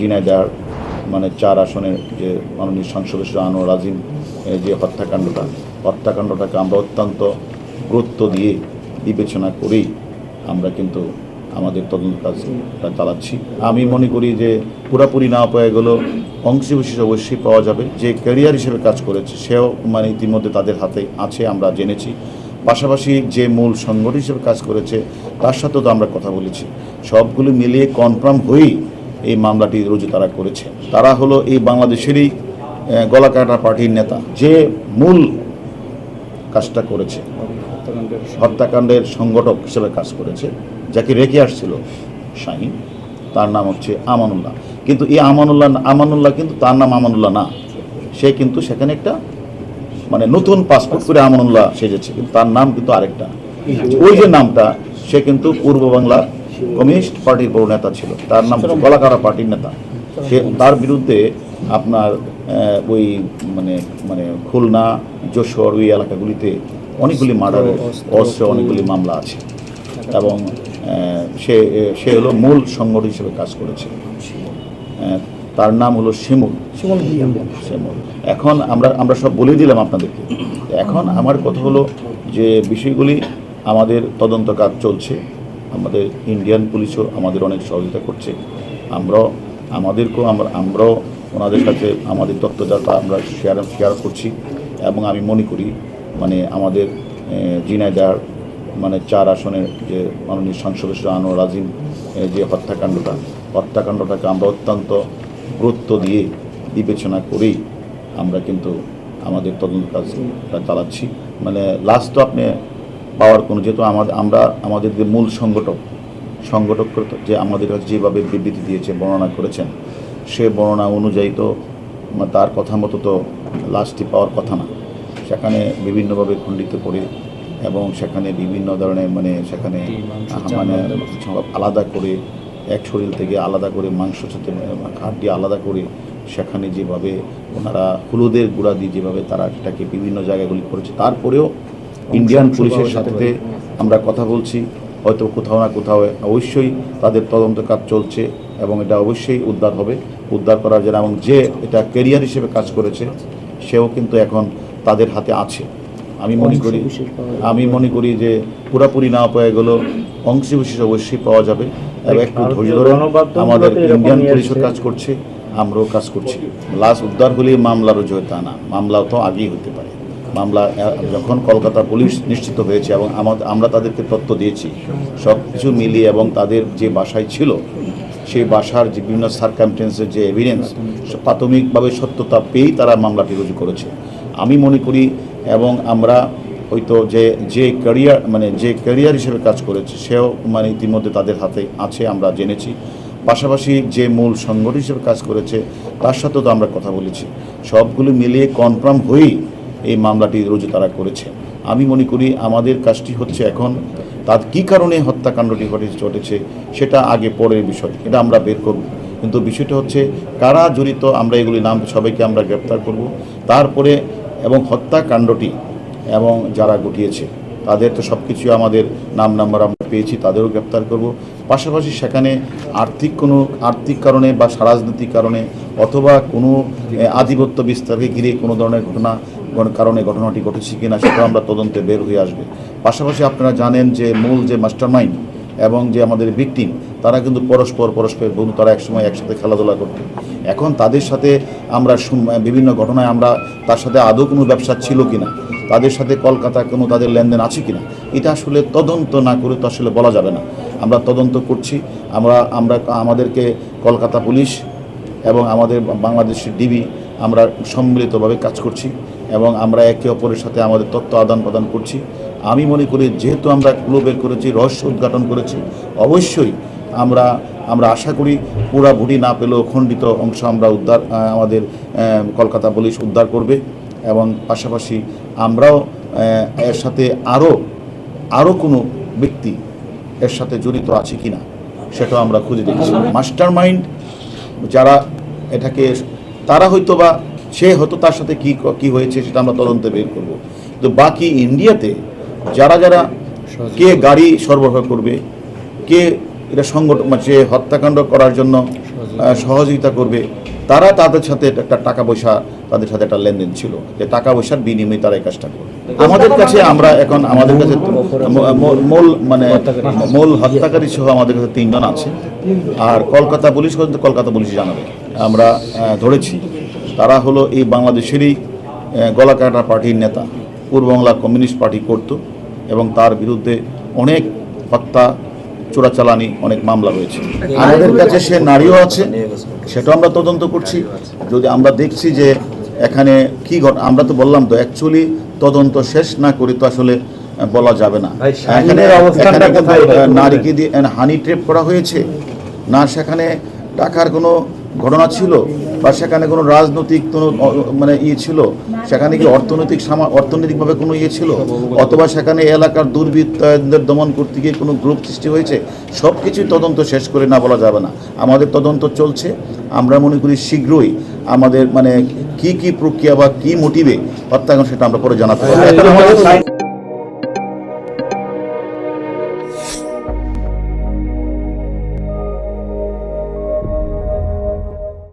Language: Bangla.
ঝিনাইদহ মানে চার আসনের যে মাননীয় সংসদ সদস্য আনোয়ার আজিম যে হত্যাকাণ্ডটা, হত্যাকাণ্ডটাকে আমরা অত্যন্ত গুরুত্ব দিয়ে বিবেচনা করেই আমরা কিন্তু আমাদের তদন্ত কাজটা চালাচ্ছি। আমি মনে করি যে পুরাপুরি না পাওয়া গেল অংশবিশেষ অবশ্যই পাওয়া যাবে। যে ক্যারিয়ার হিসেবে কাজ করেছে, সেও মানে ইতিমধ্যে তাদের হাতে আছে, আমরা জেনেছি। পাশাপাশি যে মূল সংগঠন হিসেবে কাজ করেছে, তার সাথেও তো আমরা কথা বলেছি। সবগুলো মিলিয়ে কনফার্ম হয়েই এই মামলাটি রুজু তারা করেছে। তারা হলো এই বাংলাদেশেরই গলাকাটা পার্টির নেতা, যে মূল কাজটা করেছে। হত্যাকাণ্ডের সংগঠক হিসেবে কাজ করেছে, যাকে রেখে আসছিল শাহিন, তার নাম হচ্ছে আমানুল্লাহ। কিন্তু এই আমানুল্লাহ আমানুল্লাহ কিন্তু তার নাম আমানুল্লাহ না। সে কিন্তু সেখানে একটা মানে নতুন পাসপোর্ট করে আমানুল্লাহ সেজেছে, কিন্তু তার নাম কিন্তু আরেকটা। ওই যে নামটা, সে কিন্তু পূর্ব বাংলা কমিউনিস্ট পার্টির বড় নেতা ছিল। তার নাম গলাকারা পার্টির নেতা। সে তার বিরুদ্ধে আপনার ওই মানে মানে খুলনা যশোর ওই এলাকাগুলিতে অনেকগুলি মার্ডার অস্ত্র অনেকগুলি মামলা আছে। এবং সে সে হলো মূল সংগঠন হিসেবে কাজ করেছে। তার নাম হলো শিমুল। সুমন ভুইয়া এখন আমরা আমরা সব বলে দিলাম আপনাদেরকে। এখন আমার কথা হলো যে বিষয়গুলি আমাদের তদন্ত কাজ চলছে। আমাদের ইন্ডিয়ান পুলিশও আমাদের অনেক সহযোগিতা করছে। আমরাও, আমাদেরকেও আমরা, আমরাও ওনাদের সাথে আমাদের তথ্যদাতা আমরা শেয়ার শেয়ার করছি এবং আমি মনে করি মানে আমাদের জিনাইদার মানে চার আসনের যে মাননীয় সংসদ আনোয়ার আজিম যে হত্যাকাণ্ডটা, হত্যাকাণ্ডটাকে আমরা অত্যন্ত গুরুত্ব দিয়ে বিবেচনা করেই আমরা কিন্তু আমাদের তদন্ত কাজটা চালাচ্ছি। মানে লাস্ট তো আপনি পাওয়ার কোনো যেহেতু আমাদের আমরা আমাদের যে মূল সংগঠক সংগঠক যে আমাদের কাছে যেভাবে বিবৃতি দিয়েছে বর্ণনা করেছেন সে বর্ণনা অনুযায়ী তো তার কথা মতো তো লাশটি পাওয়ার কথা না। সেখানে বিভিন্নভাবে খণ্ডিত করে এবং সেখানে বিভিন্ন ধরনের মানে সেখানে মানে আলাদা করে এক শরীর থেকে আলাদা করে মাংস সাথে হাড্ডি আলাদা করে সেখানে যেভাবে ওনারা হলুদের গুঁড়া দিয়ে যেভাবে তারা এটাকে বিভিন্ন জায়গাগুলি করেছে তারপরেও ইন্ডিয়ান পুলিশের সাথে আমরা কথা বলছি হয়তো কোথাও না কোথাও অবশ্যই তাদের তদন্ত কাজ চলছে এবং এটা অবশ্যই উদ্ধার হবে। উদ্ধার করার জন্য এবং যে এটা কেরিয়ার হিসেবে কাজ করেছে সেও কিন্তু এখন তাদের হাতে আছে। আমি মনে করি। আমি মনে করি যে পুরাপুরি না পাওয়া গেল অংশবিশেষ অবশ্যই পাওয়া যাবে। এবং একটু ধৈর্য ধরে আমাদের ইন্ডিয়ান। পুলিশও কাজ করছে আমরাও কাজ করছি। লাশ উদ্ধার হলে মামলারও রুজু হয় তা না। মামলা তো আগেই হতে পারে। মামলা, যখন কলকাতা পুলিশ নিশ্চিত হয়েছে এবং আমরা তাদেরকে তথ্য দিয়েছি, সব কিছু মিলিয়ে এবং তাদের যে বাসায় ছিল, সেই বাসার যে বিভিন্ন সার্কামটেন্সের যে এভিডেন্স প্রাথমিকভাবে সত্যতা পেয়েই তারা মামলাটি রুজু করেছে। আমি মনে করি এবং আমরা হয়তো যে যে ক্যারিয়ার মানে যে ক্যারিয়ার হিসেবে কাজ করেছে, সেও মানে ইতিমধ্যে তাদের হাতে আছে, আমরা জেনেছি। পাশাপাশি যে মূল সংগঠন হিসেবে কাজ করেছে, তার সাথেও তো আমরা কথা বলেছি। সবগুলো মিলিয়ে কনফার্ম হয়েই এই মামলাটি রুজু তারা করেছে। আমি মনে করি আমাদের কাজটি হচ্ছে এখন তার কী কারণে হত্যাকাণ্ডটি ঘটে ঘটেছে সেটা আগে পরের বিষয় এটা আমরা বের করব। কিন্তু বিষয়টা হচ্ছে কারা জড়িত আমরা এগুলি নাম সবাইকে আমরা গ্রেপ্তার করব। তারপরে এবং হত্যাকাণ্ডটি এবং যারা ঘটিয়েছে তাদের তো সব কিছু আমাদের নাম নাম্বার আমরা পেয়েছি, তাদেরও গ্রেপ্তার করব। পাশাপাশি সেখানে আর্থিক কোনো আর্থিক কারণে বা রাজনৈতিক কারণে অথবা কোনো আধিপত্য বিস্তারকে ঘিরে কোনো ধরনের ঘটনা কারণে ঘটনাটি ঘটেছে কিনা সেটা আমরা তদন্তে বের হয়ে আসবে। পাশাপাশি আপনারা জানেন যে মূল যে মাস্টারমাইন্ড এবং যে আমাদের ভিকটিম, তারা কিন্তু পরস্পর পরস্পর বন্ধু, তারা একসময় একসাথে খেলাধুলা করত। এখন তাদের সাথে আমরা বিভিন্ন ঘটনায় আমরা তার সাথে আদৌ কোনো ব্যবসা ছিল কিনা, তাদের সাথে কলকাতা কোনো তাদের লেনদেন আছে কিনা, এটা আসলে তদন্ত না করে তো আসলে বলা যাবে না। আমরা তদন্ত করছি, আমরা আমরা আমাদেরকে কলকাতা পুলিশ এবং আমাদের বাংলাদেশের ডিবি আমরা সম্মিলিতভাবে কাজ করছি এবং আমরা একে অপরের সাথে আমাদের তথ্য আদান প্রদান করছি। আমি মনে করি যেহেতু আমরা ক্লু বের করেছি রহস্য উদ্ঘাটন করেছি অবশ্যই আমরা আমরা আশা করি পুরা ভুটি না পেলেও খণ্ডিত অংশ আমরা উদ্ধার আমাদের কলকাতা পুলিশ উদ্ধার করবে এবং পাশাপাশি আমরাও এর সাথে আরও আরও কোনো ব্যক্তি এর সাথে জড়িত আছে কি না সেটাও আমরা খুঁজে দেখছি। মাস্টার মাইন্ড যারা এটাকে তারা হয়তো বা সে হয়তো তার সাথে কী কী হয়েছে সেটা আমরা তদন্তে বের করব। তো বাকি ইন্ডিয়াতে যারা যারা কে গাড়ি সরবরাহ করবে কে এটা সংগঠন মানে সে হত্যাকাণ্ড করার জন্য সহযোগিতা করবে তারা তাদের সাথে একটা টাকা পয়সা তাদের সাথে একটা লেনদেন ছিল। যে টাকা পয়সার বিনিময়ে তারা এই কাজটা করবে আমাদের কাছে আমরা এখন আমাদের কাছে মূল মানে মূল হত্যাকারী সহ আমাদের কাছে তিনজন আছে। আর কলকাতা পুলিশ কলকাতা পুলিশ জানাবে। আমরা ধরেছি তারা হলো এই বাংলাদেশেরই গলাকাটা পার্টির নেতা। পূর্ববাংলা কমিউনিস্ট পার্টি করত এবং তার বিরুদ্ধে অনেক হত্যা চোরাচালানি অনেক মামলা রয়েছে। আমাদের কাছে সে নারীও আছে সেটা আমরা তদন্ত করছি। যদি আমরা দেখছি যে এখানে কি ঘট আমরা তো বললাম তো অ্যাকচুয়ালি তদন্ত শেষ না করি তো আসলে বলা যাবে না। এখানে এখানে কিন্তু, নারীকে দিয়ে হানি ট্রেপ করা হয়েছে। না সেখানে টাকার কোনো ঘটনা ছিল বা সেখানে কোনো রাজনৈতিক কোনো মানে ইয়ে ছিল? সেখানে কি অর্থনৈতিক অর্থনৈতিকভাবে কোনো ইয়ে ছিল? অথবা সেখানে এলাকার দুর্বৃত্তদের দমন করতে গিয়ে কোনো গ্রুপ সৃষ্টি হয়েছে? সব কিছুই তদন্ত শেষ করে না বলা যাবে না। আমাদের তদন্ত চলছে। আমরা মনে করি শীঘ্রই আমাদের মানে কি কি প্রক্রিয়া বা কি মোটিভে হত্যাকাণ্ড সেটা আমরা পরে জানাতে পারব।